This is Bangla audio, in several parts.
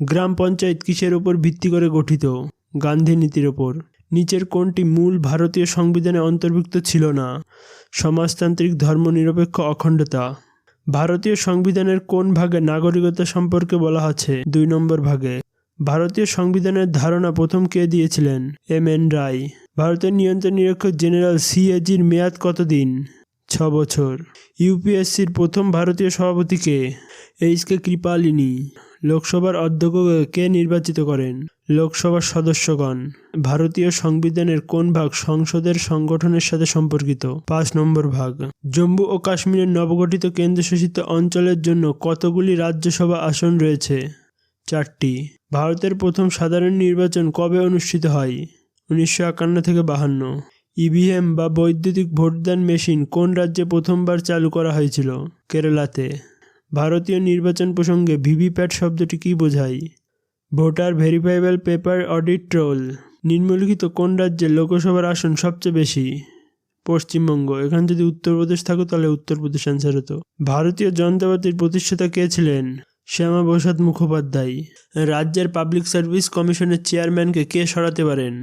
গ্রাম পঞ্চায়েত কিসের ওপর ভিত্তি করে গঠিত? গান্ধী নীতির ওপর। নিচের কোনটি মূল ভারতীয় সংবিধানে অন্তর্ভুক্ত ছিল না? সমাজতান্ত্রিক ধর্মনিরপেক্ষ অখণ্ডতা। ভারতীয় সংবিধানের কোন ভাগে নাগরিকতা সম্পর্কে বলা আছে? দুই নম্বর ভাগে। ভারতীয় সংবিধানের ধারণা প্রথম কে দিয়েছিলেন? M N Roy. ভারতের নিয়ন্ত্রণ নিরীক্ষক জেনারেল সিএজির মেয়াদ কতদিন? ছ বছর। ইউপিএসসির প্রথম ভারতীয় সভাপতিকে এইচ কে কৃপালিনী। লোকসভার অধ্যক্ষকে কে নির্বাচিত করেন। লোকসভার সদস্যগণ, ভারতীয় সংবিধানের কোন ভাগ সংসদের সংগঠনের সাথে সম্পর্কিত? পাঁচ নম্বর ভাগ, জম্মু ও কাশ্মীরের নবগঠিত কেন্দ্রশাসিত অঞ্চলের জন্য কতগুলি রাজ্যসভা আসন রয়েছে? চারটি, ভারতের প্রথম সাধারণ নির্বাচন কবে অনুষ্ঠিত হয়? উনিশশো একান্ন থেকে বাহান্ন। ইভিএম বা বৈদ্যুতিক ভোটদান মেশিন কোন রাজ্যে প্রথমবার চালু করা হয়েছিল? কেরালাতে। ভারতীয় নির্বাচন প্রসঙ্গে ভিভিপ্যাট শব্দটি কী বোঝায়? Voter verifiable paper audit trail. নিম্নলিখিত কোন রাজ্যের লোকসভার আসন সবচেয়ে বেশি? পশ্চিমবঙ্গ। এখানে যদি উত্তরপ্রদেশ থাকো, তাহলে উত্তরপ্রদেশ অ্যান্সার হতো। ভারতীয় জনতা পার্টির প্রতিষ্ঠাতা কে ছিলেন? শ্যামা প্রসাদ মুখোপাধ্যায়। রাজ্যের পাবলিক সার্ভিস কমিশনের চেয়ারম্যানকে কে সরাতে পারেন?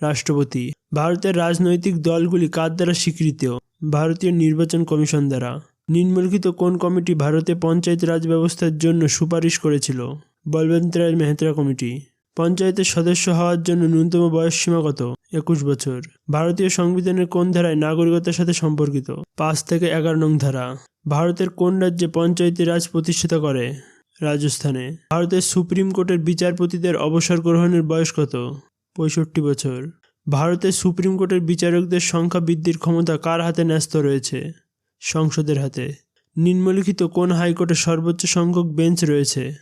রাষ্ট্রপতি। ভারতের রাজনৈতিক দলগুলি কার দ্বারা স্বীকৃত? ভারতীয় নির্বাচন কমিশন দ্বারা। নিম্নলিখিত কোন কমিটি ভারতে পঞ্চায়েত রাজ ব্যবস্থার জন্য সুপারিশ করেছিল? বলবন্ত রায় মেহতা কমিটি। পঞ্চায়েতের সদস্য হওয়ার জন্য ন্যূনতম বয়স সীমা কত? একুশ বছর। ভারতীয় সংবিধানের কোন ধারায় নাগরিকতার সাথে সম্পর্কিত? পাঁচ থেকে এগারো নং ধারা। ভারতের কোন রাজ্যে পঞ্চায়েতি রাজ প্রতিষ্ঠিত করে? রাজস্থানে। ভারতের সুপ্রিম কোর্টের বিচারপতিদের অবসর গ্রহণের বয়স কত? পঁয়ষট্টি বছর। ভারতের সুপ্রিম কোর্টের বিচারকদের সংখ্যা বৃদ্ধির ক্ষমতা কার হাতে ন্যস্ত রয়েছে? সংসদের হাতে। নিম্নলিখিত কোন হাইকোর্টে সর্বোচ্চ সংখ্যক বেঞ্চ রয়েছে?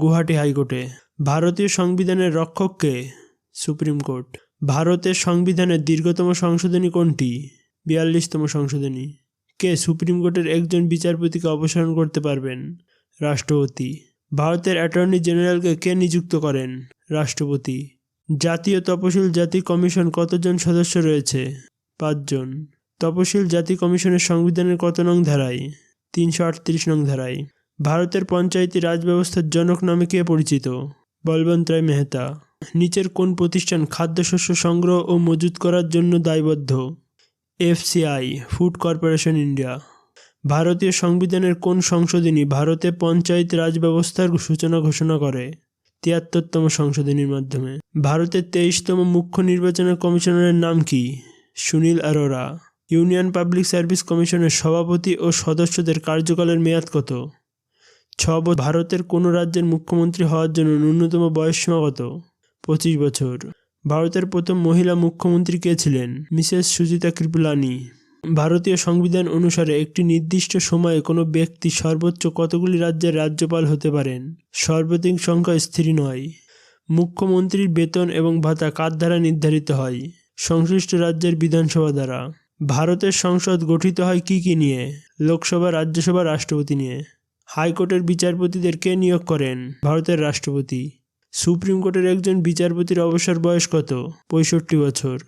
গুয়াহাটি হাইকোর্টে। ভারতীয় সংবিধানের রক্ষককে সুপ্রিম কোর্ট। ভারতের সংবিধানের দীর্ঘতম সংশোধনী কোনটি? বিয়াল্লিশতম সংশোধনী। কে সুপ্রিম কোর্টের একজন বিচারপতিকে অপসারণ করতে পারবেন? রাষ্ট্রপতি। ভারতের অ্যাটর্নি জেনারেলকে কে নিযুক্ত করেন? রাষ্ট্রপতি। জাতীয় তপশিল জাতি কমিশন কতজন সদস্য রয়েছে? পাঁচজন। তপশিল জাতি কমিশনের সংবিধানের কত নং ধারায়? তিনশো আটত্রিশ নং ধারায়। ভারতের পঞ্চায়েতি রাজ ব্যবস্থার জনক নামে কে পরিচিত? বলবন্ত রায় মেহতা। নিচের কোন প্রতিষ্ঠান খাদ্যশস্য সংগ্রহ ও মজুত করার জন্য দায়বদ্ধ? FCI, food corporation India. ভারতীয় সংবিধানের কোন সংশোধনী ভারতে পঞ্চায়েত রাজ ব্যবস্থার সূচনা ঘোষণা করে? তিয়াত্তরতম সংশোধনীর মাধ্যমে। ভারতের তেইশতম মুখ্য নির্বাচনের কমিশনারের নাম কি? Sunil Arora. Union public service কমিশনের সভাপতি ও সদস্যদের কার্যকালের মেয়াদ কত? ছ ভারতের কোনো রাজ্যের মুখ্যমন্ত্রী হওয়ার জন্য ন্যূনতম বয়সসীমা কত? পঁচিশ বছর। ভারতের প্রথম মহিলা মুখ্যমন্ত্রী কে ছিলেন? মিসেস সুজিতা কৃপলানি। ভারতীয় সংবিধান অনুসারে একটি নির্দিষ্ট সময়ে কোনো ব্যক্তি সর্বোচ্চ কতগুলি রাজ্যের রাজ্যপাল হতে পারেন? সর্বাধিক সংখ্যা স্থির নয়। মুখ্যমন্ত্রীর বেতন এবং ভাতা কার দ্বারা নির্ধারিত হয়? সংশ্লিষ্ট রাজ্যের বিধানসভা দ্বারা। ভারতের সংসদ গঠিত হয় কি কি নিয়ে? লোকসভা, রাজ্যসভা, রাষ্ট্রপতি নিয়ে। হাইকোর্টের বিচারপতিদের কে নিয়োগ করেন? ভারতের রাষ্ট্রপতি। সুপ্রিম কোর্টের একজন বিচারপতির অবসর বয়স কত? পঁয়ষট্টি বছর।